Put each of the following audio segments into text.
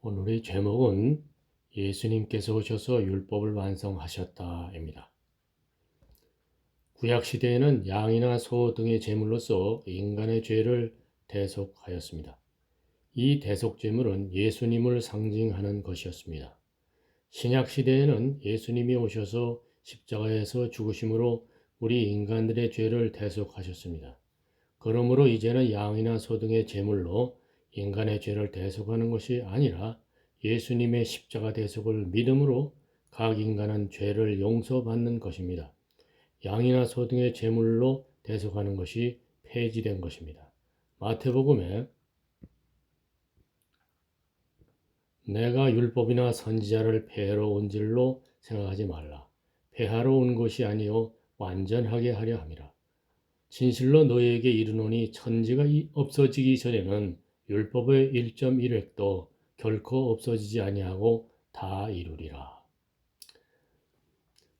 오늘의 제목은 예수님께서 오셔서 율법을 완성하셨다입니다. 구약 시대에는 양이나 소 등의 제물로서 인간의 죄를 대속하였습니다. 이 대속 제물은 예수님을 상징하는 것이었습니다. 신약 시대에는 예수님이 오셔서 십자가에서 죽으심으로 우리 인간들의 죄를 대속하셨습니다. 그러므로 이제는 양이나 소 등의 제물로 인간의 죄를 대속하는 것이 아니라 예수님의 십자가 대속을 믿음으로 각 인간은 죄를 용서받는 것입니다. 양이나 소 등의 제물로 대속하는 것이 폐지된 것입니다. 마태복음에 내가 율법이나 선지자를 폐하러 온 줄로 생각하지 말라. 폐하러 온 것이 아니요 완전하게 하려 함이라. 진실로 너희에게 이르노니 천지가 없어지기 전에는 율법의 1.1획도 결코 없어지지 아니하고 다 이루리라.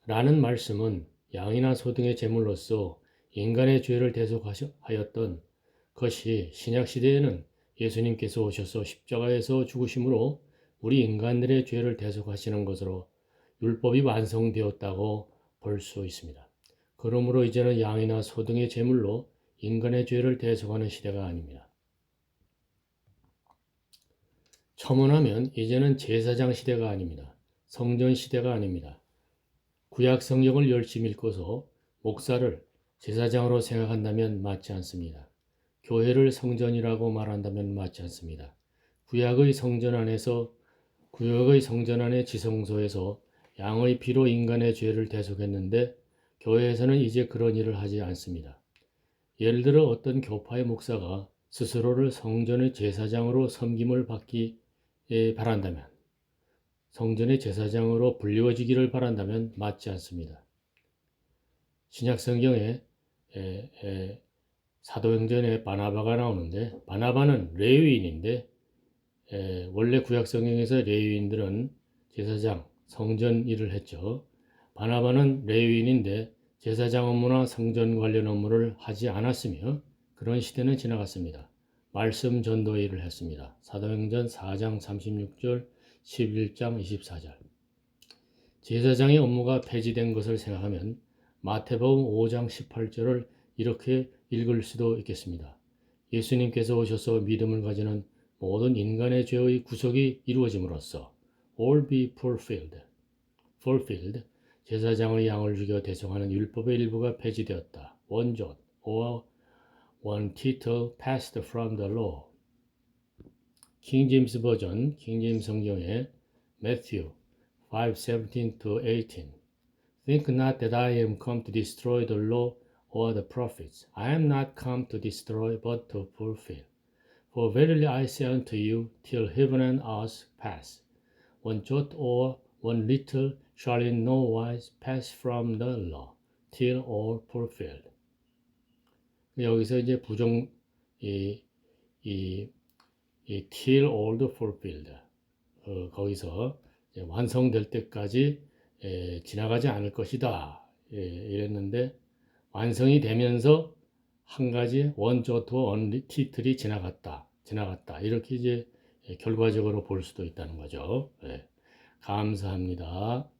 라는 말씀은 양이나 소 등의 제물로서 인간의 죄를 대속하였던 것이 신약 시대에는 예수님께서 오셔서 십자가에서 죽으심으로 우리 인간들의 죄를 대속하시는 것으로 율법이 완성되었다고 볼 수 있습니다. 그러므로 이제는 양이나 소 등의 제물로 인간의 죄를 대속하는 시대가 아닙니다. 첨언하면 이제는 제사장 시대가 아닙니다. 성전 시대가 아닙니다. 구약 성경을 열심히 읽고서 목사를 제사장으로 생각한다면 맞지 않습니다. 교회를 성전이라고 말한다면 맞지 않습니다. 구약의 성전 안에서 구약의 성전 안의 지성소에서 양의 피로 인간의 죄를 대속했는데 교회에서는 이제 그런 일을 하지 않습니다. 예를 들어 어떤 교파의 목사가 스스로를 성전의 제사장으로 섬김을 받기 바란다면 성전의 제사장으로 불리워지기를 바란다면 맞지 않습니다. 신약 성경에 사도행전에 바나바가 나오는데 바나바는 레위인인데 에, 원래 구약 성경에서 레위인들은 제사장 성전 일을 했죠. 바나바는 레위인인데 제사장 업무나 성전 관련 업무를 하지 않았으며 그런 시대는 지나갔습니다. 말씀 전도 일을 했습니다. 사도행전 4장 36절, 11장 24절. 제사장의 업무가 폐지된 것을 생각하면 마태복음 5장 18절을 이렇게 읽을 수도 있겠습니다. 예수님께서 오셔서 믿음을 가지는 모든 인간의 죄의 구속이 이루어짐으로써 all be fulfilled, fulfilled 제사장의 양을 죽여 대성하는 율법의 일부가 폐지되었다. 원존 or one title passed from the law. 킹제임스 버전, 킹제임스 성경의 Matthew 5:17 to 18. Think not that I am come to destroy the law or the prophets. I am not come to destroy but to fulfill. For verily I say unto you, till heaven and earth pass, one jot or one little shall in no wise pass from the law, till all fulfilled. 여기서 이제 부정 이, 이, 이 till all fulfilled 어, 거기서 완성될 때까지 에, 지나가지 않을 것이다 예, 이랬는데 완성이 되면서 한 가지 원조투 원 티틀이 지나갔다 지나갔다 이렇게 이제 결과적으로 볼 수도 있다는 거죠. 예, 감사합니다.